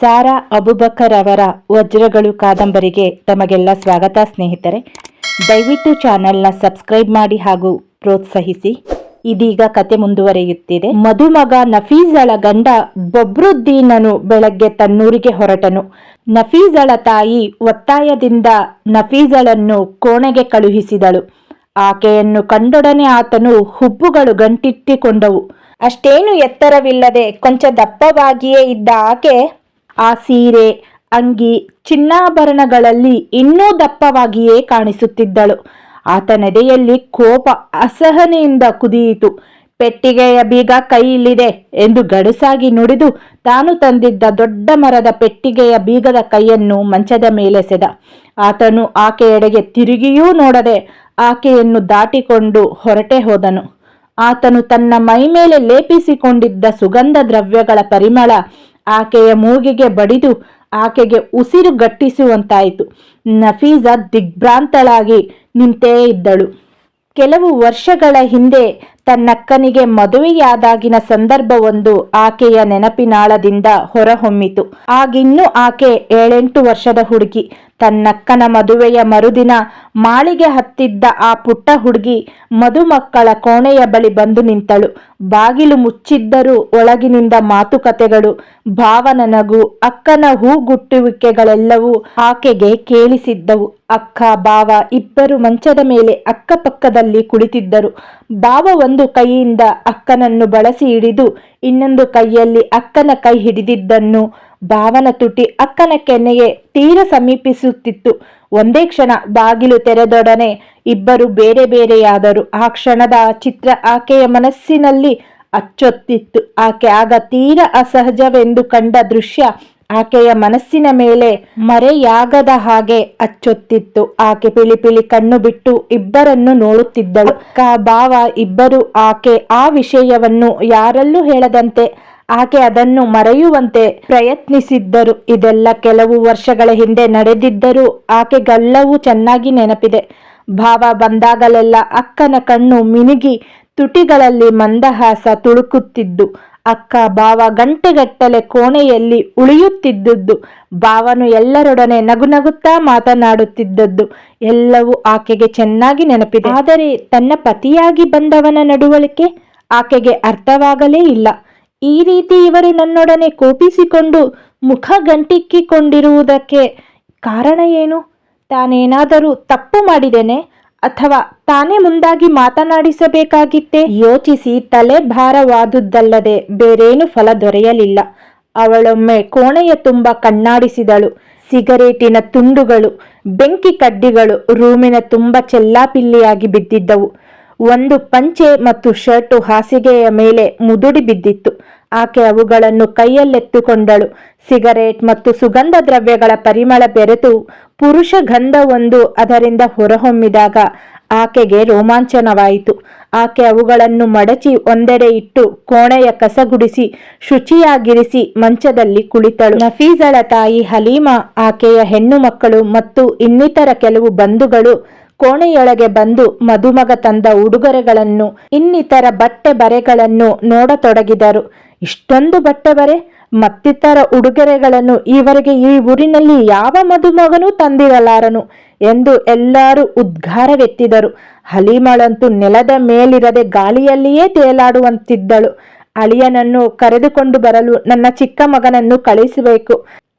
Sara Abu Bakr ಅವರ ವಜ್ರಗಳು ಕಾದಂಬರಿಗೆ ತಮಗೆಲ್ಲ ಸ್ವಾಗತ, ಸ್ನೇಹಿತರೆ. ದಯವಿಟ್ಟು ಚಾನೆಲ್ನ ಸಬ್ಸ್ಕ್ರೈಬ್ ಮಾಡಿ ಹಾಗೂ ಪ್ರೋತ್ಸಾಹಿಸಿ. ಇದೀಗ ಕತೆ ಮುಂದುವರಿಯುತ್ತಿದೆ. ಮದುಮಗ ನಫೀಜಳ ಗಂಡ ಬಬ್ರುದ್ದೀನನು ಬೆಳಗ್ಗೆ ತನ್ನೂರಿಗೆ ಹೊರಟನು. ನಫೀಜಳ ತಾಯಿ ಒತ್ತಾಯದಿಂದ ನಫೀಜಳನ್ನು ಕೋಣೆಗೆ ಕಳುಹಿಸಿದಳು. ಆಕೆಯನ್ನು ಕಂಡೊಡನೆ ಆತನು ಹುಬ್ಬುಗಳು ಗಂಟಿಟ್ಟಿಕೊಂಡವು. ಅಷ್ಟೇನು ಎತ್ತರವಿಲ್ಲದೆ ಕೊಂಚ ದಪ್ಪವಾಗಿಯೇ ಇದ್ದ ಆಕೆ ಆ ಸೀರೆ, ಅಂಗಿ, ಚಿನ್ನಾಭರಣಗಳಲ್ಲಿ ಇನ್ನೂ ದಪ್ಪವಾಗಿಯೇ ಕಾಣಿಸುತ್ತಿದ್ದಳು. ಆತನೆದೆಯಲ್ಲಿ ಕೋಪ ಅಸಹನೆಯಿಂದ ಕುದಿಯಿತು ಪೆಟ್ಟಿಗೆಯ ಬೀಗ ಕೈಯಲ್ಲಿದೆ ಎಂದು ಗಡುಸಾಗಿ ನುಡಿದು ತಾನು ತಂದಿದ್ದ ದೊಡ್ಡ ಮರದ ಪೆಟ್ಟಿಗೆಯ ಬೀಗದ ಕೈಯನ್ನು ಮಂಚದ ಮೇಲೆಸೆದ ಆತನು ಆಕೆಯೆಡೆಗೆ ತಿರುಗಿಯೂ ನೋಡದೆ ಆಕೆಯನ್ನು ದಾಟಿಕೊಂಡು ಹೊರಟೆ ಹೋದನು. ಆತನು ತನ್ನ ಮೈ ಮೇಲೆ ಲೇಪಿಸಿಕೊಂಡಿದ್ದ ಸುಗಂಧ ದ್ರವ್ಯಗಳ ಪರಿಮಳ ಆಕೆಯ ಮೂಗಿಗೆ ಬಡಿದು ಆಕೆಗೆ ಉಸಿರು ಗಟ್ಟಿಸುವಂತಾಯಿತು. ನಫೀಸ ದಿಗ್ಭ್ರಾಂತಳಾಗಿ ನಿಂತೇ ಇದ್ದಳು. ಕೆಲವು ವರ್ಷಗಳ ಹಿಂದೆ ತನ್ನಕ್ಕನಿಗೆ ಮದುವೆಯಾದಾಗಿನ ಸಂದರ್ಭವೊಂದು ಆಕೆಯ ನೆನಪಿನಾಳದಿಂದ ಹೊರಹೊಮ್ಮಿತು. ಆಗಿನ್ನೂ ಆಕೆ ಏಳೆಂಟು ವರ್ಷದ ಹುಡುಗಿ. ತನ್ನಕ್ಕನ ಮದುವೆಯ ಮರುದಿನ ಮಾಳಿಗೆ ಹತ್ತಿದ್ದ ಆ ಪುಟ್ಟ ಹುಡುಗಿ ಮದುಮಕ್ಕಳ ಕೋಣೆಯ ಬಳಿ ಬಂದು ನಿಂತಳು. ಬಾಗಿಲು ಮುಚ್ಚಿದ್ದರೂ ಒಳಗಿನಿಂದ ಮಾತುಕತೆಗಳು, ಭಾವನ ನಗು, ಅಕ್ಕನ ಹೂಗುಟ್ಟುವಿಕೆಗಳೆಲ್ಲವೂ ಆಕೆಗೆ ಕೇಳಿಸಿದ್ದವು. ಅಕ್ಕ, ಬಾವ ಇಬ್ಬರು ಮಂಚದ ಮೇಲೆ ಅಕ್ಕಪಕ್ಕದಲ್ಲಿ ಕುಳಿತಿದ್ದರು. ಬಾವ ಒಂದು ಕೈಯಿಂದ ಅಕ್ಕನನ್ನು ಬಳಸಿ ಹಿಡಿದು ಇನ್ನೊಂದು ಕೈಯಲ್ಲಿ ಅಕ್ಕನ ಕೈ ಹಿಡಿದಿದ್ದನ್ನು ಬಾವನ ತುಟಿ ಅಕ್ಕನ ಕೆನ್ನೆಗೆ ತೀರ ಸಮೀಪಿಸುತ್ತಿತ್ತು. ಒಂದೇ ಕ್ಷಣ ಬಾಗಿಲು ತೆರೆದೊಡನೆ ಇಬ್ಬರು ಬೇರೆ ಬೇರೆಯಾದರು. ಆ ಕ್ಷಣದ ಚಿತ್ರ ಆಕೆಯ ಮನಸ್ಸಿನಲ್ಲಿ ಅಚ್ಚೊತ್ತಿತ್ತು. ಆಕೆ ಆಗ ತೀರ ಅಸಹಜವೆಂದು ಕಂಡ ದೃಶ್ಯ ಆಕೆಯ ಮನಸ್ಸಿನ ಮೇಲೆ ಮರೆಯಾಗದ ಹಾಗೆ ಅಚ್ಚೊತ್ತಿತ್ತು. ಆಕೆ ಪಿಳಿ ಪಿಳಿ ಕಣ್ಣು ಬಿಟ್ಟು ಇಬ್ಬರನ್ನು ನೋಡುತ್ತಿದ್ದಳು. ಅಕ್ಕ, ಭಾವ ಇಬ್ಬರು ಆಕೆ ಆ ವಿಷಯವನ್ನು ಯಾರಲ್ಲೂ ಹೇಳದಂತೆ ಆಕೆ ಅದನ್ನು ಮರೆಯುವಂತೆ ಪ್ರಯತ್ನಿಸಿದ್ದರು. ಇದೆಲ್ಲ ಕೆಲವು ವರ್ಷಗಳ ಹಿಂದೆ ನಡೆದಿದ್ದರೂ ಆಕೆಗೆಲ್ಲವೂ ಚೆನ್ನಾಗಿ ನೆನಪಿದೆ. ಭಾವ ಬಂದಾಗಲೆಲ್ಲ ಅಕ್ಕನ ಕಣ್ಣು ಮಿನುಗಿ ತುಟಿಗಳಲ್ಲಿ ಮಂದಹಾಸ ತುಳುಕುತ್ತಿದ್ದು. ಅಕ್ಕ ಬಾವ ಗಂಟೆಗಟ್ಟಲೆ ಕೋಣೆಯಲ್ಲಿ ಉಳಿಯುತ್ತಿದ್ದದ್ದು, ಬಾವನು ಎಲ್ಲರೊಡನೆ ನಗುನಗುತ್ತಾ ಮಾತನಾಡುತ್ತಿದ್ದದ್ದು, ಎಲ್ಲವೂ ಆಕೆಗೆ ಚೆನ್ನಾಗಿ ನೆನಪಿದೆ. ಆದರೆ ತನ್ನ ಪತಿಯಾಗಿ ಬಂದವನ ನಡುವಳಿಕೆ ಆಕೆಗೆ ಅರ್ಥವಾಗಲೇ ಇಲ್ಲ. ಈ ರೀತಿ ಇವರು ನನ್ನೊಡನೆ ಕೋಪಿಸಿಕೊಂಡು ಮುಖ ಗಂಟಿಕ್ಕಿಕೊಂಡಿರುವುದಕ್ಕೆ ಕಾರಣ ಏನು? ತಾನೇನಾದರೂ ತಪ್ಪು ಮಾಡಿದ್ದೇನೆ ಅಥವಾ ತಾನೇ ಮುಂದಾಗಿ ಮಾತನಾಡಿಸಬೇಕಾಗಿತ್ತೆ? ಯೋಚಿಸಿ ತಲೆ ಭಾರವಾದುದಲ್ಲದೆ ಬೇರೇನು ಫಲ ದೊರೆಯಲಿಲ್ಲ. ಅವಳೊಮ್ಮೆ ಕೋಣೆಯ ತುಂಬ ಕಣ್ಣಾಡಿಸಿದಳು. ಸಿಗರೇಟಿನ ತುಂಡುಗಳು, ಬೆಂಕಿ ಕಡ್ಡಿಗಳು ರೂಮಿನ ತುಂಬ ಚೆಲ್ಲಾಪಿಲ್ಲಿಯಾಗಿ ಬಿದ್ದಿದ್ದವು. ಒಂದು ಪಂಚೆ ಮತ್ತು ಶರ್ಟು ಹಾಸಿಗೆಯ ಮೇಲೆ ಮುದುಡಿ ಬಿದ್ದಿತ್ತು. ಆಕೆ ಅವುಗಳನ್ನು ಕೈಯಲ್ಲೆತ್ತುಕೊಂಡಳು. ಸಿಗರೇಟ್ ಮತ್ತು ಸುಗಂಧ ದ್ರವ್ಯಗಳ ಪರಿಮಳ ಬೆರೆತು ಪುರುಷ ಗಂಧವೊಂದು ಅದರಿಂದ ಹೊರಹೊಮ್ಮಿದಾಗ ಆಕೆಗೆ ರೋಮಾಂಚನವಾಯಿತು. ಆಕೆ ಅವುಗಳನ್ನು ಮಡಚಿ ಒಂದೆಡೆ ಇಟ್ಟು ಕೋಣೆಯ ಕಸಗುಡಿಸಿ ಶುಚಿಯಾಗಿರಿಸಿ ಮಂಚದಲ್ಲಿ ಕುಳಿತಳು. ನಫೀಸಳ ತಾಯಿ ಹಲೀಮಾ, ಆಕೆಯ ಹೆಣ್ಣು ಮಕ್ಕಳು ಮತ್ತು ಇನ್ನಿತರ ಕೆಲವು ಬಂಧುಗಳು ಕೋಣೆಯೊಳಗೆ ಬಂದು ಮದುಮಗ ತಂದ ಉಡುಗೊರೆಗಳನ್ನು ಇನ್ನಿತರ ಬಟ್ಟೆ ಬರೆಗಳನ್ನು ನೋಡತೊಡಗಿದರು. ಇಷ್ಟೊಂದು ಬಟ್ಟೆ ಬರೆ ಮತ್ತಿತರ ಉಡುಗೊರೆಗಳನ್ನು ಈವರೆಗೆ ಈ ಊರಿನಲ್ಲಿ ಯಾವ ಮದುಮಗನೂ ತಂದಿರಲಾರನು ಎಂದು ಎಲ್ಲರೂ ಉದ್ಗಾರವೆತ್ತಿದರು. ಹಲೀಮಳಂತೂ ನೆಲದ ಮೇಲಿರದೆ ಗಾಳಿಯಲ್ಲಿಯೇ ತೇಲಾಡುವಂತಿದ್ದಳು. ಅಳಿಯನನ್ನು ಕರೆದುಕೊಂಡು ಬರಲು ನನ್ನ ಚಿಕ್ಕ ಮಗನನ್ನು ಕಳಿಸಬೇಕು.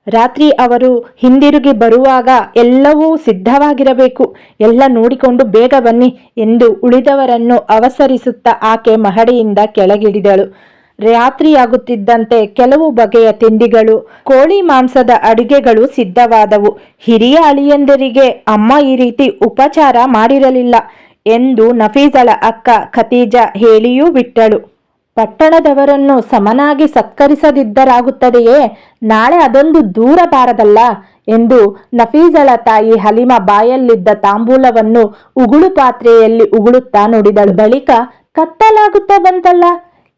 ರಾತ್ರಿ ಅವರು ಹಿಂದಿರುಗಿ ಬರುವಾಗ ಎಲ್ಲವೂ ಸಿದ್ಧವಾಗಿರಬೇಕು. ಎಲ್ಲ ನೋಡಿಕೊಂಡು ಬೇಗ ಬನ್ನಿ ಎಂದು ಉಳಿದವರನ್ನು ಅವಸರಿಸುತ್ತಾ ಆಕೆ ಮಹಡಿಯಿಂದ ಕೆಳಗಿಳಿದಳು. ರಾತ್ರಿಯಾಗುತ್ತಿದ್ದಂತೆ ಕೆಲವು ಬಗೆಯ ತಿಂಡಿಗಳು, ಕೋಳಿ ಮಾಂಸದ ಅಡುಗೆಗಳು ಸಿದ್ಧವಾದವು. ಹಿರಿಯ ಅಳಿಯಂದರಿಗೆ ಅಮ್ಮ ಈ ರೀತಿ ಉಪಚಾರ ಮಾಡಿರಲಿಲ್ಲ ಎಂದು ನಫೀಜಳ ಅಕ್ಕ ಖತೀಜಾ ಹೇಳಿಯೂ ಬಿಟ್ಟಳು. ಪಟ್ಟಣದವರನ್ನು ಸಮನಾಗಿ ಸತ್ಕರಿಸದಿದ್ದರಾಗುತ್ತದೆಯೇ? ನಾಳೆ ಅದೊಂದು ದೂರ ಬಾರದಲ್ಲ ಎಂದು ನಫೀಜಳ ತಾಯಿ ಹಲಿಮ ಬಾಯಲ್ಲಿದ್ದ ತಾಂಬೂಲವನ್ನು ಉಗುಳು ಪಾತ್ರೆಯಲ್ಲಿ ಉಗುಳುತ್ತಾ ನುಡಿದಳು. ಬಳಿಕ ಕತ್ತಲಾಗುತ್ತಾ ಬಂತಲ್ಲ?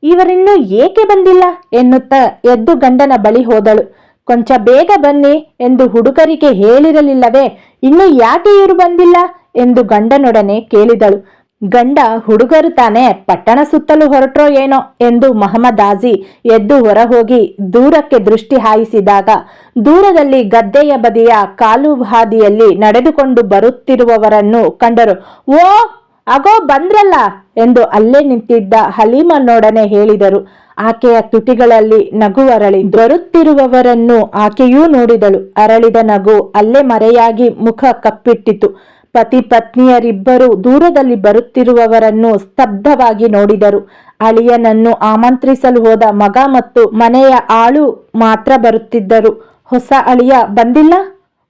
ಇವರಿನ್ನೂ ಏಕೆ ಬಂದಿಲ್ಲ? ಎನ್ನುತ್ತಾ ಎದ್ದು ಗಂಡನ ಬಳಿ ಹೋದಳು. ಕೊಂಚ ಬೇಗ ಬನ್ನಿ ಎಂದು ಹುಡುಗರಿಗೆ ಹೇಳಿರಲಿಲ್ಲವೇ, ಇನ್ನು ಯಾಕೆ ಇವರು ಬಂದಿಲ್ಲ ಎಂದು ಗಂಡನೊಡನೆ ಕೇಳಿದಳು. ಗಂಡ, ಹುಡುಗರು ತಾನೇ ಪಟ್ಟಣ ಸುತ್ತಲೂ ಹೊರಟ್ರೋ ಏನೋ ಎಂದು ಮಹಮ್ಮದ್ ಆಜಿ ಎದ್ದು ಹೊರಹೋಗಿ ದೂರಕ್ಕೆ ದೃಷ್ಟಿ ಹಾಯಿಸಿದಾಗ, ದೂರದಲ್ಲಿ ಗದ್ದೆಯ ಬದಿಯ ಕಾಲು ಹಾದಿಯಲ್ಲಿ ನಡೆದುಕೊಂಡು ಬರುತ್ತಿರುವವರನ್ನು ಕಂಡರು. ಓ ಅಗೋ, ಬಂದ್ರಲ್ಲ ಎಂದು ಅಲ್ಲೇ ನಿಂತಿದ್ದ ಹಲೀಮನೊಡನೆ ಹೇಳಿದರು. ಆಕೆಯ ತುಟಿಗಳಲ್ಲಿ ನಗು ಅರಳಿ ಬರುತ್ತಿರುವವರನ್ನು ಆಕೆಯೂ ನೋಡಿದಳು. ಅರಳಿದ ನಗು ಅಲ್ಲೇ ಮರೆಯಾಗಿ ಮುಖ ಕಪ್ಪಿಟ್ಟಿತು. ಪತಿ ಪತ್ನಿಯರಿಬ್ಬರು ದೂರದಲ್ಲಿ ಬರುತ್ತಿರುವವರನ್ನು ಸ್ತಬ್ಧವಾಗಿ ನೋಡಿದರು. ಅಳಿಯನನ್ನು ಆಮಂತ್ರಿಸಲು ಹೋದ ಮಗ ಮತ್ತು ಮನೆಯ ಆಳು ಮಾತ್ರ ಬರುತ್ತಿದ್ದರು. ಹೊಸ ಅಳಿಯ ಬಂದಿಲ್ಲ?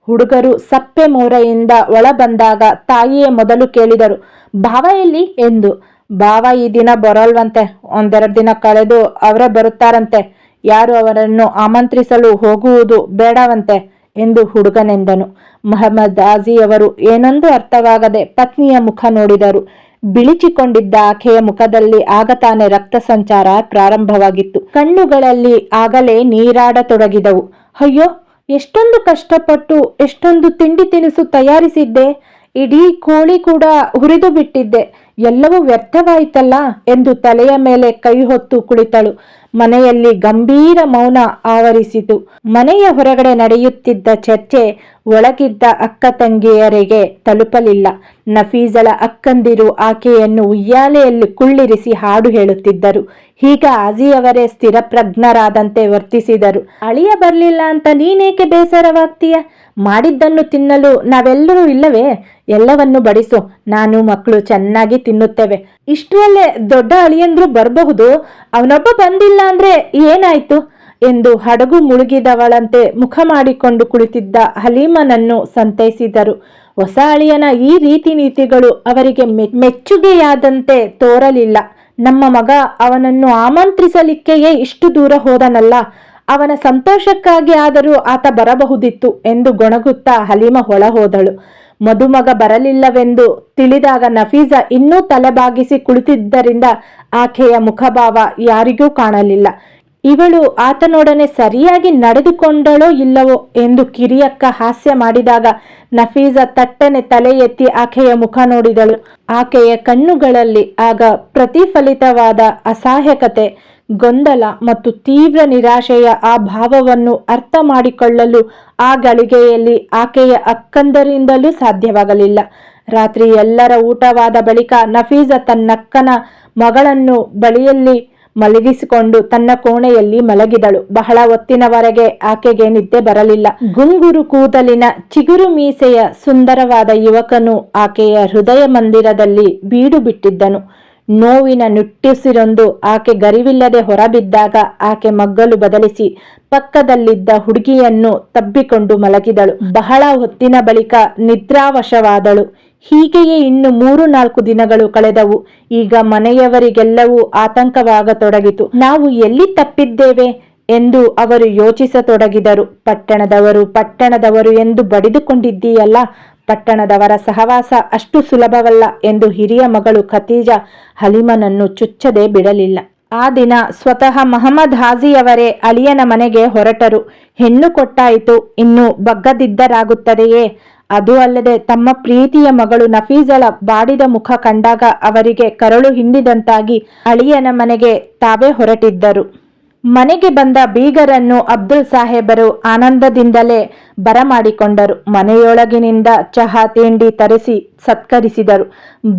ಹುಡುಗರು ಸಪ್ಪೆ ಮೋರೆಯಿಂದ ಒಳ ಬಂದಾಗ ತಾಯಿಯೇ ಮೊದಲು ಕೇಳಿದರು ಭಾವ ಎಲ್ಲಿ? ಎಂದು. ಭಾವ ಈ ದಿನ ಬರೋಲ್ವಂತೆ, ಒಂದೆರಡು ದಿನ ಕಳೆದು ಅವರೇ ಬರುತ್ತಾರಂತೆ. ಯಾರು ಅವರನ್ನು ಆಮಂತ್ರಿಸಲು ಹೋಗುವುದು ಬೇಡವಂತೆ, ಎಂದು ಹುಡುಗನೆಂದನು. ಮಹಮ್ಮದ್ ಆಜಿಯವರು ಏನೊಂದು ಅರ್ಥವಾಗದೆ ಪತ್ನಿಯ ಮುಖ ನೋಡಿದರು. ಬಿಳಿಚಿಕೊಂಡಿದ್ದ ಆಕೆಯ ಮುಖದಲ್ಲಿ ಆಗ ತಾನೇ ರಕ್ತ ಸಂಚಾರ ಪ್ರಾರಂಭವಾಗಿತ್ತು. ಕಣ್ಣುಗಳಲ್ಲಿ ಆಗಲೇ ನೀರಾಡತೊಡಗಿದವು. ಅಯ್ಯೋ ಎಷ್ಟೊಂದು ಕಷ್ಟಪಟ್ಟು ಎಷ್ಟೊಂದು ತಿಂಡಿ ತಿನಿಸು ತಯಾರಿಸಿದ್ದೆ, ಇಡೀ ಕೋಳಿ ಕೂಡ ಹುರಿದು ಬಿಟ್ಟಿದ್ದೆ. ಎಲ್ಲವೂ ವ್ಯರ್ಥವಾಯಿತಲ್ಲ ಎಂದು ತಲೆಯ ಮೇಲೆ ಕೈ ಹೊತ್ತು ಕುಳಿತಳು. ಮನೆಯಲ್ಲಿ ಗಂಭೀರ ಮೌನ ಆವರಿಸಿತು. ಮನೆಯ ಹೊರಗಡೆ ನಡೆಯುತ್ತಿದ್ದ ಚರ್ಚೆ ಒಳಗಿದ್ದ ಅಕ್ಕ ತಂಗಿಯರಿಗೆ ತಲುಪಲಿಲ್ಲ. ನಫೀಸಳ ಅಕ್ಕಂದಿರು ಆಕೆಯನ್ನು ಉಯ್ಯಾಲೆಯಲ್ಲಿ ಕುಳ್ಳಿರಿಸಿ ಹಾಡು ಹೇಳುತ್ತಿದ್ದರು. ಹೀಗ ಆಜಿಯವರೇ ಸ್ಥಿರಪ್ರಜ್ಞರಾದಂತೆ ವರ್ತಿಸಿದರು. ಅಳಿಯ ಬರಲಿಲ್ಲ ಅಂತ ನೀನೇಕೆ ಬೇಸರವಾಗ್ತೀಯ? ಮಾಡಿದ್ದನ್ನು ತಿನ್ನಲು ನಾವೆಲ್ಲರೂ ಇಲ್ಲವೇ? ಎಲ್ಲವನ್ನು ಬಡಿಸು. ನಾನು ಮಕ್ಕಳು ಚೆನ್ನಾಗಿ ತಿನ್ನುತ್ತೇವೆ. ಇಷ್ಟರಲ್ಲೇ ದೊಡ್ಡ ಅಳಿಯಂದ್ರು ಬರಬಹುದು. ಅವನೊಬ್ಬ ಬಂದಿಲ್ಲ. ಅಂದ್ರೆ ಏನಾಯ್ತು? ಎಂದು ಹಡಗು ಮುಳುಗಿದವಳಂತೆ ಮುಖ ಮಾಡಿಕೊಂಡು ಕುಳಿತಿದ್ದ ಹಲೀಮನನ್ನು ಸಂತೈಸಿದರು. ಹೊಸ ಅಳಿಯನ ಈ ರೀತಿ ನೀತಿಗಳು ಅವರಿಗೆ ಮೆಚ್ಚುಗೆಯಾದಂತೆ ತೋರಲಿಲ್ಲ. ನಮ್ಮ ಮಗ ಅವನನ್ನು ಆಮಂತ್ರಿಸಲಿಕ್ಕೆಯೇ ಇಷ್ಟು ದೂರ ಹೋದನಲ್ಲ. ಅವನ ಸಂತೋಷಕ್ಕಾಗಿ ಆದರೂ ಆತ ಬರಬಹುದಿತ್ತು ಎಂದು ಗೊಣಗುತ್ತಾ ಹಲೀಮ ಹೊಳ ಹೋದಳು. ಮದುಮಗ ಬರಲಿಲ್ಲವೆಂದು ತಿಳಿದಾಗ ನಫೀಜಾ ಇನ್ನೂ ತಲೆಬಾಗಿಸಿ ಕುಳಿತಿದ್ದರಿಂದ ಆಕೆಯ ಮುಖಭಾವ ಯಾರಿಗೂ ಕಾಣಲಿಲ್ಲ. ಇವಳು ಆತನೊಡನೆ ಸರಿಯಾಗಿ ನಡೆದುಕೊಂಡಳೋ ಇಲ್ಲವೋ ಎಂದು ಕಿರಿಯಕ್ಕ ಹಾಸ್ಯ ಮಾಡಿದಾಗ ನಫೀಸ ತಟ್ಟನೆ ತಲೆ ಎತ್ತಿ ಆಕೆಯ ಮುಖ ನೋಡಿದಳು. ಆಕೆಯ ಕಣ್ಣುಗಳಲ್ಲಿ ಆಗ ಪ್ರತಿಫಲಿತವಾದ ಅಸಹಾಯಕತೆ ಗೊಂದಲ ಮತ್ತು ತೀವ್ರ ನಿರಾಶೆಯ ಆ ಭಾವವನ್ನು ಅರ್ಥ ಮಾಡಿಕೊಳ್ಳಲು ಆ ಗಳಿಗೆಯಲ್ಲಿ ಆಕೆಯ ಅಕ್ಕಂದರಿಂದಲೂ ಸಾಧ್ಯವಾಗಲಿಲ್ಲ. ರಾತ್ರಿ ಎಲ್ಲರ ಊಟವಾದ ಬಳಿಕ ನಫೀಸ ತನ್ನಕ್ಕನ ಮಗಳನ್ನು ಬಳಿಯಲ್ಲಿ ಮಲಗಿಸಿಕೊಂಡು ತನ್ನ ಕೋಣೆಯಲ್ಲಿ ಮಲಗಿದಳು. ಬಹಳ ಹೊತ್ತಿನವರೆಗೆ ಆಕೆಗೆ ನಿದ್ದೆ ಬರಲಿಲ್ಲ. ಗುಂಗುರು ಕೂದಲಿನ ಚಿಗುರು ಮೀಸೆಯ ಸುಂದರವಾದ ಯುವಕನು ಆಕೆಯ ಹೃದಯ ಮಂದಿರದಲ್ಲಿ ಬೀಡು ಬಿಟ್ಟಿದ್ದನು. ನೋವಿನ ನಿಟ್ಟುಸಿರೊಂದು ಆಕೆ ಗರಿವಿಲ್ಲದೆ ಹೊರಬಿದ್ದಾಗ ಆಕೆ ಮಗ್ಗಲು ಬದಲಿಸಿ ಪಕ್ಕದಲ್ಲಿದ್ದ ಹುಡುಗಿಯನ್ನು ತಬ್ಬಿಕೊಂಡು ಮಲಗಿದಳು. ಬಹಳ ಹೊತ್ತಿನ ಬಳಿಕ ನಿದ್ರಾವಶವಾದಳು. ಹೀಗೆಯೇ ಇನ್ನು ಮೂರು ನಾಲ್ಕು ದಿನಗಳು ಕಳೆದವು. ಈಗ ಮನೆಯವರಿಗೆಲ್ಲವೂ ಆತಂಕವಾಗತೊಡಗಿತು. ನಾವು ಎಲ್ಲಿ ತಪ್ಪಿದ್ದೇವೆ ಎಂದು ಅವರು ಯೋಚಿಸತೊಡಗಿದರು. ಪಟ್ಟಣದವರು ಪಟ್ಟಣದವರು ಎಂದು ಬಡಿದುಕೊಂಡಿದ್ದೀಯಲ್ಲ ಪಟ್ಟಣದವರ ಸಹವಾಸ ಅಷ್ಟು ಸುಲಭವಲ್ಲ ಎಂದು ಹಿರಿಯ ಮಗಳು ಖತೀಜಾ ಹಲೀಮನನ್ನು ಚುಚ್ಚದೆ ಬಿಡಲಿಲ್ಲ. ಆ ದಿನ ಸ್ವತಃ ಮಹಮ್ಮದ್ ಹಾಜಿಯವರೇ ಅಳಿಯನ ಮನೆಗೆ ಹೊರಟರು. ಹೆಣ್ಣು ಕೊಟ್ಟಾಯಿತು, ಇನ್ನು ಬಗ್ಗದಿದ್ದರಾಗುತ್ತದೆಯೇ? ಅದು ಅಲ್ಲದೆ ತಮ್ಮ ಪ್ರೀತಿಯ ಮಗಳು ನಫೀಜಳ ಬಾಡಿದ ಮುಖ ಕಂಡಾಗ ಅವರಿಗೆ ಕರಳು ಹಿಂಡಿದಂತಾಗಿ ಅಳಿಯನ ಮನೆಗೆ ತಾವೇ ಹೊರಟಿದ್ದರು. ಮನೆಗೆ ಬಂದ ಬೀಗರನ್ನು ಅಬ್ದುಲ್ ಸಾಹೇಬರು ಆನಂದದಿಂದಲೇ ಬರಮಾಡಿಕೊಂಡರು. ಮನೆಯೊಳಗಿನಿಂದ ಚಹಾ ತಿಂಡಿ ತರಿಸಿ ಸತ್ಕರಿಸಿದರು.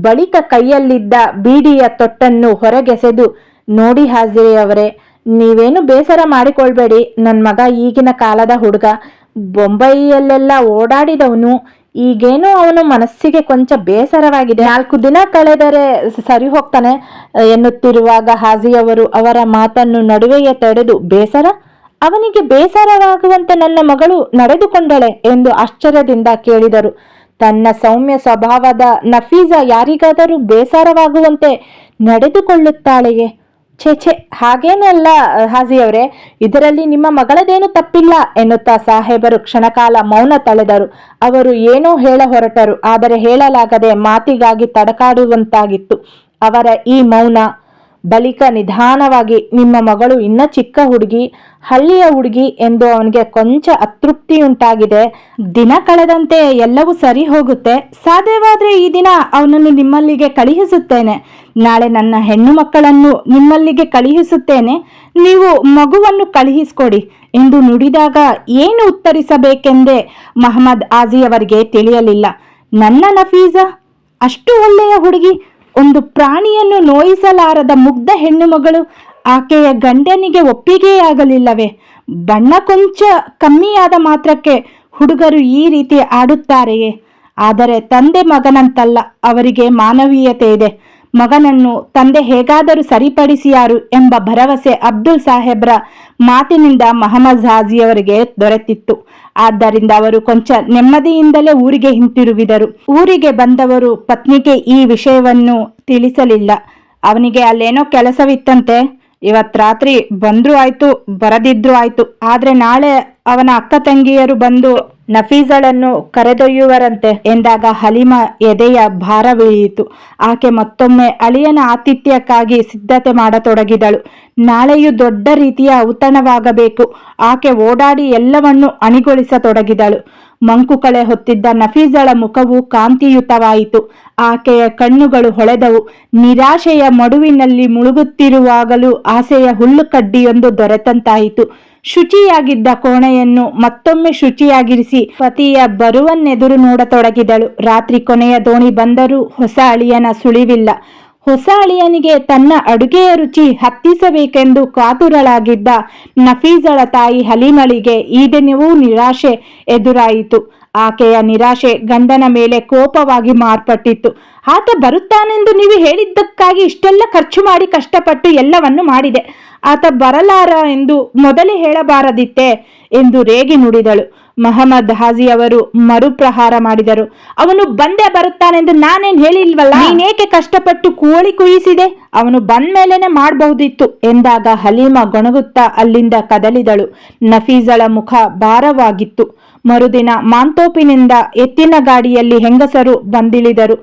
ಬಳಿಕ ಕೈಯಲ್ಲಿದ್ದ ಬೀಡಿಯ ತೊಟ್ಟನ್ನು ಹೊರಗೆಸೆದು ನೋಡಿ ಹಾಜಿರಿಯವರೇ, ನೀವೇನು ಬೇಸರ ಮಾಡಿಕೊಳ್ಬೇಡಿ. ನನ್ನ ಮಗ ಈಗಿನ ಕಾಲದ ಹುಡುಗ. ಬೊಂಬೈಯಲ್ಲೆಲ್ಲ ಓಡಾಡಿದವನು. ಈಗೇನೋ ಅವನು ಮನಸ್ಸಿಗೆ ಕೊಂಚ ಬೇಸರವಾಗಿದೆ. ನಾಲ್ಕು ದಿನ ಕಳೆದರೆ ಸರಿ ಹೋಗ್ತಾನೆ ಎನ್ನುತ್ತಿರುವಾಗ ಹಾಜಿಯವರು ಅವರ ಮಾತನ್ನು ನಡುವೆಯೇ ತಡೆದು, ಬೇಸರ? ಅವನಿಗೆ ಬೇಸರವಾಗುವಂತೆ ನನ್ನ ಮಗಳು ನಡೆದುಕೊಂಡಳೆ ಎಂದು ಆಶ್ಚರ್ಯದಿಂದ ಕೇಳಿದರು. ತನ್ನ ಸೌಮ್ಯ ಸ್ವಭಾವದ ನಫೀಜ ಯಾರಿಗಾದರೂ ಬೇಸರವಾಗುವಂತೆ ನಡೆದುಕೊಳ್ಳುತ್ತಾಳೆಯೇ? ಛೇ ಛೇ ಹಾಗೇನಲ್ಲ ಹಾಜಿಯವರೇ. ಇದರಲ್ಲಿ ನಿಮ್ಮ ಮಗಳದೇನು ತಪ್ಪಿಲ್ಲ ಎನ್ನುತ್ತಾ ಸಾಹೇಬರು ಕ್ಷಣಕಾಲ ಮೌನ ತಳೆದರು. ಅವರು ಏನೋ ಹೇಳ ಹೊರಟರು, ಆದರೆ ಹೇಳಲಾಗದೆ ಮಾತಿಗಾಗಿ ತಡಕಾಡುವಂತಾಗಿತ್ತು. ಅವರ ಈ ಮೌನ ಬಳಿಕ ನಿಧಾನವಾಗಿ, ನಿಮ್ಮ ಮಗಳು ಇನ್ನ ಚಿಕ್ಕ ಹುಡುಗಿ, ಹಳ್ಳಿಯ ಹುಡುಗಿ ಎಂದು ಅವನಿಗೆ ಕೊಂಚ ಅತೃಪ್ತಿಯುಂಟಾಗಿದೆ. ದಿನ ಕಳೆದಂತೆ ಎಲ್ಲವೂ ಸರಿ ಹೋಗುತ್ತೆ. ಸಾಧ್ಯವಾದರೆ ಈ ದಿನ ಅವನನ್ನು ನಿಮ್ಮಲ್ಲಿಗೆ ಕಳುಹಿಸುತ್ತೇನೆ. ನಾಳೆ ನನ್ನ ಹೆಣ್ಣು ಮಕ್ಕಳನ್ನು ನಿಮ್ಮಲ್ಲಿಗೆ ಕಳುಹಿಸುತ್ತೇನೆ. ನೀವು ಮಗುವನ್ನು ಕಳುಹಿಸಿಕೊಡಿ. ಎಂದು ನುಡಿದಾಗ ಏನು ಉತ್ತರಿಸಬೇಕೆಂದೇ ಮಹಮ್ಮದ್ ಆಜಿಯವರಿಗೆ ತಿಳಿಯಲಿಲ್ಲ. ನನ್ನ ನಫೀಜಾ ಅಷ್ಟು ಒಳ್ಳೆಯ ಹುಡುಗಿ ಒಂದು ಪ್ರಾಣಿಯನ್ನು ನೋಯಿಸಲಾರದ ಮುಗ್ಧ ಹೆಣ್ಣುಮಗಳು ಆಕೆಯ ಗಂಡನಿಗೆ ಒಪ್ಪಿಗೆಯಾಗಲಿಲ್ಲವೇ? ಬಣ್ಣ ಕೊಂಚ ಕಮ್ಮಿಯಾದ ಮಾತ್ರಕ್ಕೆ ಹುಡುಗರು ಈ ರೀತಿ ಆಡುತ್ತಾರೆಯೇ? ಆದರೆ ತಂದೆ ಮಗನಂತಲ್ಲ, ಅವರಿಗೆ ಮಾನವೀಯತೆ ಇದೆ. ಮಗನನ್ನು ತಂದೆ ಹೇಗಾದರೂ ಸರಿಪಡಿಸಿಯಾರು ಎಂಬ ಭರವಸೆ ಅಬ್ದುಲ್ ಸಾಹೇಬ್ರ ಮಾತಿನಿಂದ ಮಹಮ್ಮದ್ ಝಾಜಿಯವರಿಗೆ ದೊರೆತಿತ್ತು. ಆದ್ದರಿಂದ ಅವರು ಕೊಂಚ ನೆಮ್ಮದಿಯಿಂದಲೇ ಊರಿಗೆ ಹಿಂತಿರುಗಿದರು. ಊರಿಗೆ ಬಂದವರು ಪತ್ನಿಗೆ ಈ ವಿಷಯವನ್ನು ತಿಳಿಸಲಿಲ್ಲ. ಅವನಿಗೆ ಅಲ್ಲೇನೋ ಕೆಲಸವಿತ್ತಂತೆ. ಇವತ್ ರಾತ್ರಿ ಬಂದ್ರೂ ಆಯ್ತು, ಬರದಿದ್ರೂ ಆಯ್ತು. ಆದ್ರೆ ನಾಳೆ ಅವನ ಅಕ್ಕ ತಂಗಿಯರು ಬಂದು ನಫೀಸಳನ್ನು ಕರೆದೊಯ್ಯುವರಂತೆ ಎಂದಾಗ ಹಲಿಮ ಎದೆಯ ಭಾರವಿಳಿಯಿತು. ಆಕೆ ಮತ್ತೊಮ್ಮೆ ಅಳಿಯನ ಆತಿಥ್ಯಕ್ಕಾಗಿ ಸಿದ್ಧತೆ ಮಾಡತೊಡಗಿದಳು. ನಾಳೆಯು ದೊಡ್ಡ ರೀತಿಯ ಔತಣವಾಗಬೇಕು. ಆಕೆ ಓಡಾಡಿ ಎಲ್ಲವನ್ನೂ ಅಣಿಗೊಳಿಸತೊಡಗಿದಳು. ಮಂಕುಕಳೆ ಹೊತ್ತಿದ್ದ ನಫೀಸಳ ಮುಖವು ಕಾಂತಿಯುತವಾಯಿತು. ಆಕೆಯ ಕಣ್ಣುಗಳು ಹೊಳೆದವು. ನಿರಾಶೆಯ ಮಡುವಿನಲ್ಲಿ ಮುಳುಗುತ್ತಿರುವಾಗಲೂ ಆಸೆಯ ಹುಲ್ಲು ಕಡ್ಡಿಯೊಂದು ದೊರೆತಂತಾಯಿತು. ಶುಚಿಯಾಗಿದ್ದ ಕೋಣೆಯನ್ನು ಮತ್ತೊಮ್ಮೆ ಶುಚಿಯಾಗಿರಿಸಿ ಪತಿಯ ಬರುವನ್ನೆದುರು ನೋಡತೊಡಗಿದಳು. ರಾತ್ರಿ ಕೊನೆಯ ದೋಣಿ ಬಂದರೂ ಹೊಸ ಅಳಿಯನ ಸುಳಿವಿಲ್ಲ. ಹೊಸ ಅಳಿಯನಿಗೆ ತನ್ನ ಅಡುಗೆಯ ರುಚಿ ಹತ್ತಿಸಬೇಕೆಂದು ಕಾತುರಳಾಗಿದ್ದ ನಫೀಜಳ ತಾಯಿ ಹಲಿಮಳಿಗೆ ಈ ದಿನವೂ ನಿರಾಶೆ ಎದುರಾಯಿತು. ಆಕೆಯ ನಿರಾಶೆ ಗಂಡನ ಮೇಲೆ ಕೋಪವಾಗಿ ಮಾರ್ಪಟ್ಟಿತ್ತು. ಆತ ಬರುತ್ತಾನೆಂದು ನೀವು ಹೇಳಿದ್ದಕ್ಕಾಗಿ ಇಷ್ಟೆಲ್ಲ ಖರ್ಚು ಮಾಡಿ ಕಷ್ಟಪಟ್ಟು ಎಲ್ಲವನ್ನು ಮಾಡಿದೆ. ಆತ ಬರಲಾರ ಎಂದು ಮೊದಲೇ ಹೇಳಬಾರದಿತ್ತೆ ಎಂದು ರೇಗಿ ನುಡಿದಳು. ಮಹಮ್ಮದ್ ಹಾಜಿ ಅವರು ಮರುಪ್ರಹಾರ ಮಾಡಿದರು. ಅವನು ಬಂದೇ ಬರುತ್ತಾನೆಂದು ನಾನೇನ್ ಹೇಳಿಲ್ವಲ್ಲ? ನೀನೇಕೆ ಕಷ್ಟಪಟ್ಟು ಕೋಳಿ ಕುಯಿಸಿದೆ? ಅವನು ಬಂದ ಮೇಲೇನೆ ಮಾಡಬಹುದಿತ್ತು ಎಂದಾಗ ಹಲೀಮಾ ಗೊಣಗುತ್ತಾ ಅಲ್ಲಿಂದ ಕದಲಿದಳು. ನಫೀಸಳ ಮುಖ ಭಾರವಾಗಿತ್ತು. ಮರುದಿನ ಮಾಂತೋಪಿನಿಂದ ಎತ್ತಿನ ಗಾಡಿಯಲ್ಲಿ ಹೆಂಗಸರು ಬಂದಿಳಿದರು.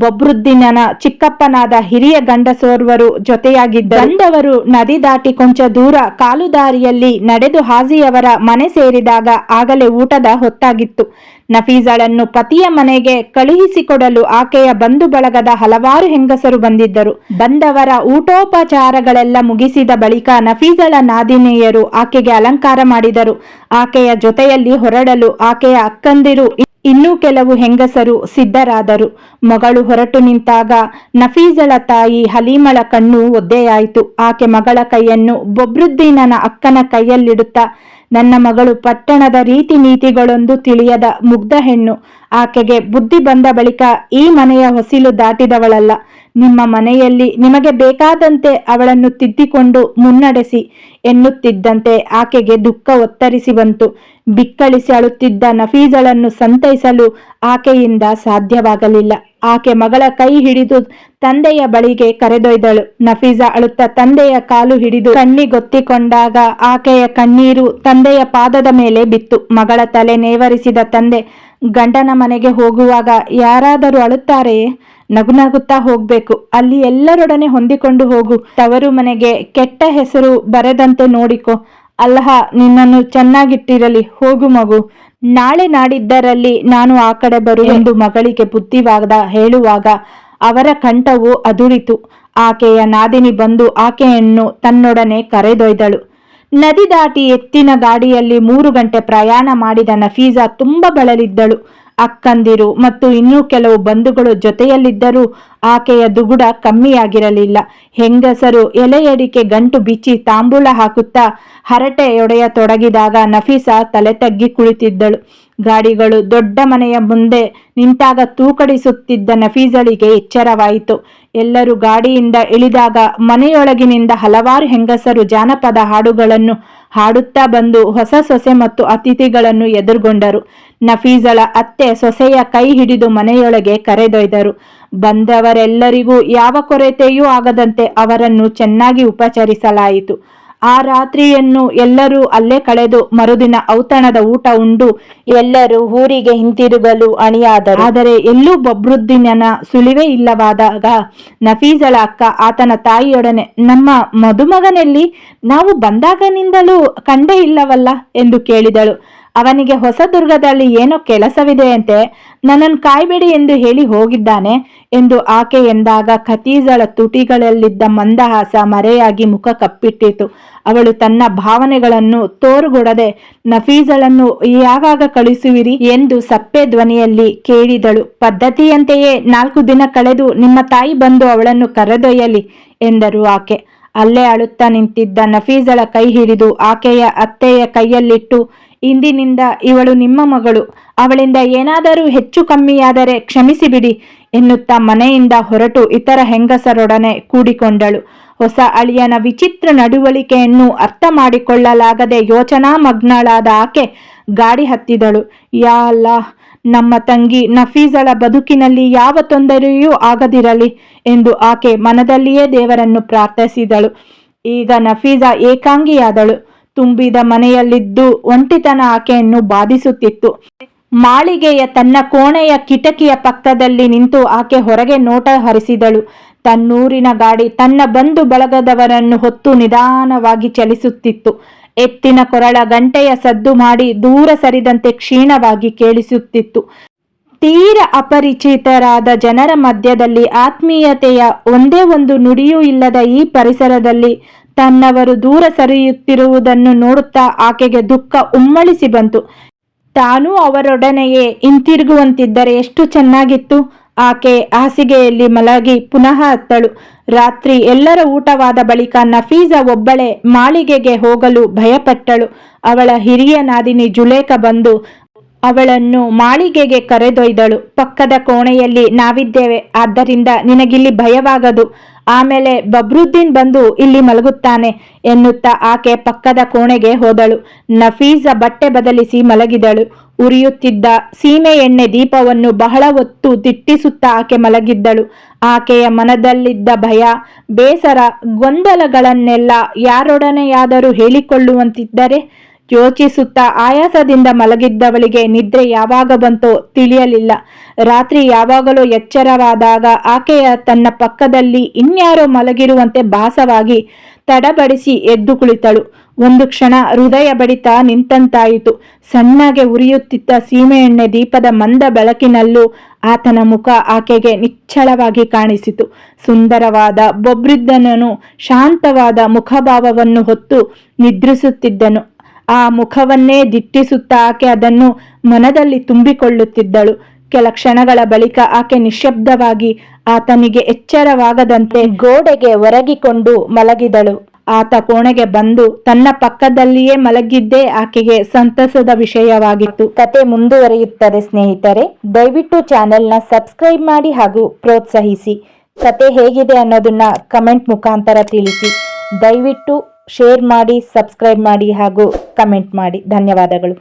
ಬಬ್ರುದ್ದೀನನ ಚಿಕ್ಕಪ್ಪನಾದ ಹಿರಿಯ ಗಂಡಸೋರ್ವರು ಜೊತೆಯಾಗಿದ್ದ ಗಂಡವರು ನದಿ ದಾಟಿ ಕೊಂಚ ದೂರ ಕಾಲುದಾರಿಯಲ್ಲಿ ನಡೆದು ಹಾಜಿಯವರ ಮನೆ ಸೇರಿದಾಗ ಆಗಲೇ ಊಟದ ಹೊತ್ತಾಗಿತ್ತು. ನಫೀಸಳನ್ನು ಪತಿಯ ಮನೆಗೆ ಕಳುಹಿಸಿಕೊಡಲು ಆಕೆಯ ಬಂಧು ಬಳಗದ ಹಲವಾರು ಹೆಂಗಸರು ಬಂದಿದ್ದರು. ಬಂದವರ ಊಟೋಪಚಾರಗಳೆಲ್ಲ ಮುಗಿಸಿದ ಬಳಿಕ ನಫೀಸಳ ನಾದಿನಿಯರು ಆಕೆಗೆ ಅಲಂಕಾರ ಮಾಡಿದರು. ಆಕೆಯ ಜೊತೆಯಲ್ಲಿ ಹೊರಡಲು ಆಕೆಯ ಅಕ್ಕಂದಿರು ಇನ್ನೂ ಕೆಲವು ಹೆಂಗಸರು ಸಿದ್ಧರಾದರು. ಮಗಳು ಹೊರಟು ನಿಂತಾಗ ನಫೀಸಳ ತಾಯಿ ಹಲೀಮಳ ಕಣ್ಣು ಒದ್ದೆಯಾಯಿತು. ಆಕೆ ಮಗಳ ಕೈಯನ್ನು ಬೊಬ್ರುದ್ದೀನನ ಅಕ್ಕನ ಕೈಯಲ್ಲಿಡುತ್ತಾ ನನ್ನ ಮಗಳು ಪಟ್ಟಣದ ರೀತಿ ನೀತಿಗಳೊಂದು ತಿಳಿಯದ ಮುಗ್ಧ ಹೆಣ್ಣು. ಆಕೆಗೆ ಬುದ್ಧಿ ಬಂದ ಬಳಿಕ ಈ ಮನೆಯ ಹೊಸಿಲು ದಾಟಿದವಳಲ್ಲ. ನಿಮ್ಮ ಮನೆಯಲ್ಲಿ ನಿಮಗೆ ಬೇಕಾದಂತೆ ಅವಳನ್ನು ತಿದ್ದಿಕೊಂಡು ಮುನ್ನಡೆಸಿ ಎನ್ನುತ್ತಿದ್ದಂತೆ ಆಕೆಗೆ ದುಃಖ ಒತ್ತರಿಸಿ ಬಂತು. ಬಿಕ್ಕಳಿಸಿ ಅಳುತ್ತಿದ್ದ ನಫೀಜಳನ್ನು ಸಂತೈಸಲು ಆಕೆಯಿಂದ ಸಾಧ್ಯವಾಗಲಿಲ್ಲ. ಆಕೆ ಮಗಳ ಕೈ ಹಿಡಿದು ತಂದೆಯ ಬಳಿಗೆ ಕರೆದೊಯ್ದಳು. ನಫೀಜಾ ಅಳುತ್ತ ತಂದೆಯ ಕಾಲು ಹಿಡಿದು ಕಣ್ಣಿಗೊತ್ತಿಕೊಂಡಾಗ ಆಕೆಯ ಕಣ್ಣೀರು ತಂದೆಯ ಪಾದದ ಮೇಲೆ ಬಿತ್ತು. ಮಗಳ ತಲೆ ನೇವರಿಸಿದ ತಂದೆ ಗಂಡನ ಮನೆಗೆ ಹೋಗುವಾಗ ಯಾರಾದರೂ ಅಳುತ್ತಾರೆಯೇ? ನಗುನಗುತ್ತಾ ಹೋಗ್ಬೇಕು. ಅಲ್ಲಿ ಎಲ್ಲರೊಡನೆ ಹೊಂದಿಕೊಂಡು ಹೋಗು. ತವರು ಮನೆಗೆ ಕೆಟ್ಟ ಹೆಸರು ಬರದಂತೆ ನೋಡಿಕೊ. ಅಲ್ಲಹ, ನಿನ್ನನ್ನು ಚೆನ್ನಾಗಿಟ್ಟಿರಲಿ. ಹೋಗು ಮಗು. ನಾಳೆ ನಾಡಿದ್ದರಲ್ಲಿ ನಾನು ಆ ಕಡೆ ಬರು ಎಂದು ಮಗಳಿಗೆ ಬುದ್ಧಿವಾದ ಹೇಳುವಾಗ ಅವರ ಕಂಠವು ಅದುರಿತು. ಆಕೆಯ ನಾದಿನಿ ಬಂದು ಆಕೆಯನ್ನು ತನ್ನೊಡನೆ ಕರೆದೊಯ್ದಳು. ನದಿ ದಾಟಿ ಎತ್ತಿನ ಗಾಡಿಯಲ್ಲಿ ಮೂರು ಗಂಟೆ ಪ್ರಯಾಣ ಮಾಡಿದ ನಫೀಜಾ ತುಂಬಾ ಬಳಲಿದ್ದಳು. ಅಕ್ಕಂದಿರು ಮತ್ತು ಇನ್ನೂ ಕೆಲವು ಬಂಧುಗಳು ಜೊತೆಯಲ್ಲಿದ್ದರೂ ಆಕೆಯ ದುಗುಡ ಕಮ್ಮಿಯಾಗಿರಲಿಲ್ಲ. ಹೆಂಗಸರು ಎಲೆಯಡಿಕೆ ಗಂಟು ಬಿಚ್ಚಿ ತಾಂಬೂಲ ಹಾಕುತ್ತಾ ಹರಟೆ ತೊಡಗಿದಾಗ ನಫೀಸಾ ತಲೆ ತಗ್ಗಿ ಕುಳಿತಿದ್ದಳು. ಗಾಡಿಗಳು ದೊಡ್ಡ ಮನೆಯ ಮುಂದೆ ನಿಂತಾಗ ತೂಕಡಿಸುತ್ತಿದ್ದ ನಫೀಸಳಿಗೆ ಎಚ್ಚರವಾಯಿತು. ಎಲ್ಲರೂ ಗಾಡಿಯಿಂದ ಇಳಿದಾಗ ಮನೆಯೊಳಗಿನಿಂದ ಹಲವಾರು ಹೆಂಗಸರು ಜಾನಪದ ಹಾಡುಗಳನ್ನು ಹಾಡುತ್ತಾ ಬಂದು ಹೊಸ ಸೊಸೆ ಮತ್ತು ಅತಿಥಿಗಳನ್ನು ಎದುರುಗೊಂಡರು. ನಫೀಸಳ ಅತ್ತೆ ಸೊಸೆಯ ಕೈ ಹಿಡಿದು ಮನೆಯೊಳಗೆ ಕರೆದೊಯ್ದರು. ಬಂದವರೆಲ್ಲರಿಗೂ ಯಾವ ಕೊರತೆಯೂ ಆಗದಂತೆ ಅವರನ್ನು ಚೆನ್ನಾಗಿ ಉಪಚರಿಸಲಾಯಿತು. ಆ ರಾತ್ರಿಯನ್ನು ಎಲ್ಲರೂ ಅಲ್ಲೇ ಕಳೆದು ಮರುದಿನ ಔತಣದ ಊಟ ಉಂಡು ಎಲ್ಲರೂ ಊರಿಗೆ ಹಿಂತಿರುಗಲು ಅಣಿಯಾದರು. ಆದರೆ ಎಲ್ಲೂ ಬಬ್ರುದ್ದೀನನ ಸುಳಿವೇ ಇಲ್ಲವಾದಾಗ ನಫೀಸಳ ಅಕ್ಕ ಆತನ ತಾಯಿಯೊಡನೆ, ನಮ್ಮ ಮದುಮಗನಲ್ಲಿ ನಾವು ಬಂದಾಗನಿಂದಲೂ ಕಂಡೇ ಇಲ್ಲವಲ್ಲ ಎಂದು ಕೇಳಿದಳು. ಅವನಿಗೆ ಹೊಸದುರ್ಗದಲ್ಲಿ ಏನೋ ಕೆಲಸವಿದೆಯಂತೆ ನನ್ನನ್ನು ಕಾಯ್ಬೇಡಿ ಎಂದು ಹೇಳಿ ಹೋಗಿದ್ದಾನೆ ಎಂದು ಆಕೆ ಎಂದಾಗ ಖತೀಜಳ ತುಟಿಗಳಲ್ಲಿದ್ದ ಮಂದಹಾಸ ಮರೆಯಾಗಿ ಮುಖ ಕಪ್ಪಿಟ್ಟಿತು. ಅವಳು ತನ್ನ ಭಾವನೆಗಳನ್ನು ತೋರುಗೊಡದೆ, ನಫೀಜಳನ್ನು ಯಾವಾಗ ಕಳಿಸುವಿರಿ ಎಂದು ಸಪ್ಪೆ ಧ್ವನಿಯಲ್ಲಿ ಕೇಳಿದಳು. ಪದ್ಧತಿಯಂತೆಯೇ ನಾಲ್ಕು ದಿನ ಕಳೆದು ನಿಮ್ಮ ತಾಯಿ ಬಂದು ಅವಳನ್ನು ಕರೆದೊಯ್ಯಲಿ ಎಂದರು ಆಕೆ. ಅಲ್ಲೇ ಅಳುತ್ತಾ ನಿಂತಿದ್ದ ನಫೀಜಳ ಕೈ ಹಿಡಿದು ಆಕೆಯ ಅತ್ತೆಯ ಕೈಯಲ್ಲಿಟ್ಟು ಇಂದಿನಿಂದ ಇವಳು ನಿಮ್ಮ ಮಗಳು. ಅವಳಿಂದ ಏನಾದರೂ ಹೆಚ್ಚು ಕಮ್ಮಿಯಾದರೆ ಕ್ಷಮಿಸಿಬಿಡಿ ಎನ್ನುತ್ತಾ ಮನೆಯಿಂದ ಹೊರಟು ಇತರ ಹೆಂಗಸರೊಡನೆ ಕೂಡಿಕೊಂಡಳು. ಹೊಸ ಅಳಿಯನ ವಿಚಿತ್ರ ನಡವಳಿಕೆಯನ್ನು ಅರ್ಥ ಮಾಡಿಕೊಳ್ಳಲಾಗದೆ ಯೋಚನಾ ಮಗ್ನಳಾದ ಆಕೆ ಗಾಡಿ ಹತ್ತಿದಳು. ಯಾ ಅಲ್ಲಾ ನಮ್ಮ ತಂಗಿ ನಫೀಸಳ ಬದುಕಿನಲ್ಲಿ ಯಾವ ತೊಂದರೆಯೂ ಆಗದಿರಲಿ ಎಂದು ಆಕೆ ಮನದಲ್ಲಿಯೇ ದೇವರನ್ನು ಪ್ರಾರ್ಥಿಸಿದಳು. ಈಗ ನಫೀಸಾ ಏಕಾಂಗಿಯಾದಳು. ತುಂಬಿದ ಮನೆಯಲ್ಲಿದ್ದು ಒಂಟಿತನ ಆಕೆಯನ್ನು ಬಾಧಿಸುತ್ತಿತ್ತು. ಮಾಳಿಗೆಯ ತನ್ನ ಕೋಣೆಯ ಕಿಟಕಿಯ ಪಕ್ಕದಲ್ಲಿ ನಿಂತು ಆಕೆ ಹೊರಗೆ ನೋಟ ಹರಿಸಿದಳು. ತನ್ನೂರಿನ ಗಾಡಿ ತನ್ನ ಬಂಧು ಬಳಗದವರನ್ನು ಹೊತ್ತು ನಿಧಾನವಾಗಿ ಚಲಿಸುತ್ತಿತ್ತು. ಎತ್ತಿನ ಕೊರಳ ಗಂಟೆಯ ಸದ್ದು ಮಾಡಿ ದೂರ ಸರಿದಂತೆ ಕ್ಷೀಣವಾಗಿ ಕೇಳಿಸುತ್ತಿತ್ತು. ತೀರ ಅಪರಿಚಿತರಾದ ಜನರ ಮಧ್ಯದಲ್ಲಿ ಆತ್ಮೀಯತೆಯ ಒಂದೇ ಒಂದು ನುಡಿಯೂ ಇಲ್ಲದ ಈ ಪರಿಸರದಲ್ಲಿ ತನ್ನವರು ದೂರ ಸರಿಯುತ್ತಿರುವುದನ್ನು ನೋಡುತ್ತಾ ಆಕೆಗೆ ದುಃಖ ಉಮ್ಮಳಿಸಿ ಬಂತು. ತಾನೂ ಅವರೊಡನೆಯೇ ಹಿಂತಿರುಗುವಂತಿದ್ದರೆ ಎಷ್ಟು ಚೆನ್ನಾಗಿತ್ತು. ಆಕೆ ಹಾಸಿಗೆಯಲ್ಲಿ ಮಲಗಿ ಪುನಃ ಹತ್ತಳು ರಾತ್ರಿ ಎಲ್ಲರ ಊಟವಾದ ಬಳಿಕ ನಫೀಜಾ ಒಬ್ಬಳೇ ಮಾಳಿಗೆಗೆ ಹೋಗಲು ಭಯಪಟ್ಟಳು. ಅವಳ ಹಿರಿಯ ನಾದಿನಿ ಜುಲೇಖ ಬಂದು ಅವಳನ್ನು ಮಾಳಿಗೆಗೆ ಕರೆದೊಯ್ದಳು. ಪಕ್ಕದ ಕೋಣೆಯಲ್ಲಿ ನಾವಿದ್ದೇವೆ, ಆದ್ದರಿಂದ ನಿನಗಿಲ್ಲಿ ಭಯವಾಗದು. ಆಮೇಲೆ ಬಬ್ರುದ್ದೀನ್ ಬಂದು ಇಲ್ಲಿ ಮಲಗುತ್ತಾನೆ ಎನ್ನುತ್ತಾ ಆಕೆ ಪಕ್ಕದ ಕೋಣೆಗೆ ಹೋದಳು. ನಫೀಸ ಬಟ್ಟೆ ಬದಲಿಸಿ ಮಲಗಿದಳು. ಉರಿಯುತ್ತಿದ್ದ ಸೀಮೆ ಎಣ್ಣೆ ದೀಪವನ್ನು ಬಹಳ ಹೊತ್ತು ದಿಟ್ಟಿಸುತ್ತಾ ಆಕೆ ಮಲಗಿದ್ದಳು. ಆಕೆಯ ಮನದಲ್ಲಿದ್ದ ಭಯ, ಬೇಸರ ಗೊಂದಲಗಳನ್ನೆಲ್ಲ ಯಾರೊಡನೆಯಾದರೂ ಹೇಳಿಕೊಳ್ಳುವಂತಿದ್ದರೆ ಯೋಚಿಸುತ್ತಾ ಆಯಾಸದಿಂದ ಮಲಗಿದ್ದವಳಿಗೆ ನಿದ್ರೆ ಯಾವಾಗ ಬಂತೋ ತಿಳಿಯಲಿಲ್ಲ. ರಾತ್ರಿ ಯಾವಾಗಲೂ ಎಚ್ಚರವಾದಾಗ ಆಕೆಯ ತನ್ನ ಪಕ್ಕದಲ್ಲಿ ಇನ್ಯಾರೋ ಮಲಗಿರುವಂತೆ ಭಾಸವಾಗಿ ತಡಬಡಿಸಿ ಎದ್ದು ಕುಳಿತಳು. ಒಂದು ಕ್ಷಣ ಹೃದಯ ಬಡಿತ ನಿಂತಂತಾಯಿತು. ಸಣ್ಣಗೆ ಉರಿಯುತ್ತಿದ್ದ ಸೀಮೆಎಣ್ಣೆ ದೀಪದ ಮಂದ ಬೆಳಕಿನಲ್ಲೂ ಆತನ ಮುಖ ಆಕೆಗೆ ನಿಚ್ಚಳವಾಗಿ ಕಾಣಿಸಿತು. ಸುಂದರವಾದ ಬೊಬ್ರಿದ್ದನನು ಶಾಂತವಾದ ಮುಖಭಾವವನ್ನು ಹೊತ್ತು ನಿದ್ರಿಸುತ್ತಿದ್ದನು. ಆ ಮುಖವನ್ನೇ ದಿಟ್ಟಿಸುತ್ತಾ ಆಕೆ ಅದನ್ನು ಮನದಲ್ಲಿ ತುಂಬಿಕೊಳ್ಳುತ್ತಿದ್ದಳು. ಕೆಲ ಕ್ಷಣಗಳ ಬಳಿಕ ಆಕೆ ನಿಶ್ಶಬ್ದವಾಗಿ ಆತನಿಗೆ ಎಚ್ಚರವಾಗದಂತೆ ಗೋಡೆಗೆ ಒರಗಿಕೊಂಡು ಮಲಗಿದಳು. ಆತ ಕೋಣೆಗೆ ಬಂದು ತನ್ನ ಪಕ್ಕದಲ್ಲಿಯೇ ಮಲಗಿದ್ದೇ ಆಕೆಗೆ ಸಂತಸದ ವಿಷಯವಾಗಿತ್ತು. ಕತೆ ಮುಂದುವರಿಯುತ್ತದೆ ಸ್ನೇಹಿತರೆ, ದಯವಿಟ್ಟು ಚಾನೆಲ್ನ ಸಬ್ಸ್ಕ್ರೈಬ್ ಮಾಡಿ ಹಾಗೂ ಪ್ರೋತ್ಸಾಹಿಸಿ. ಕತೆ ಹೇಗಿದೆ ಅನ್ನೋದನ್ನ ಕಮೆಂಟ್ ಮುಖಾಂತರ ತಿಳಿಸಿ. ದಯವಿಟ್ಟು ಶೇರ್ ಮಾಡಿ ಸಬ್ಸ್ಕ್ರೈಬ್ ಮಾಡಿ ಹಾಗೂ ಕಮೆಂಟ್ ಮಾಡಿ. ಧನ್ಯವಾದಗಳು.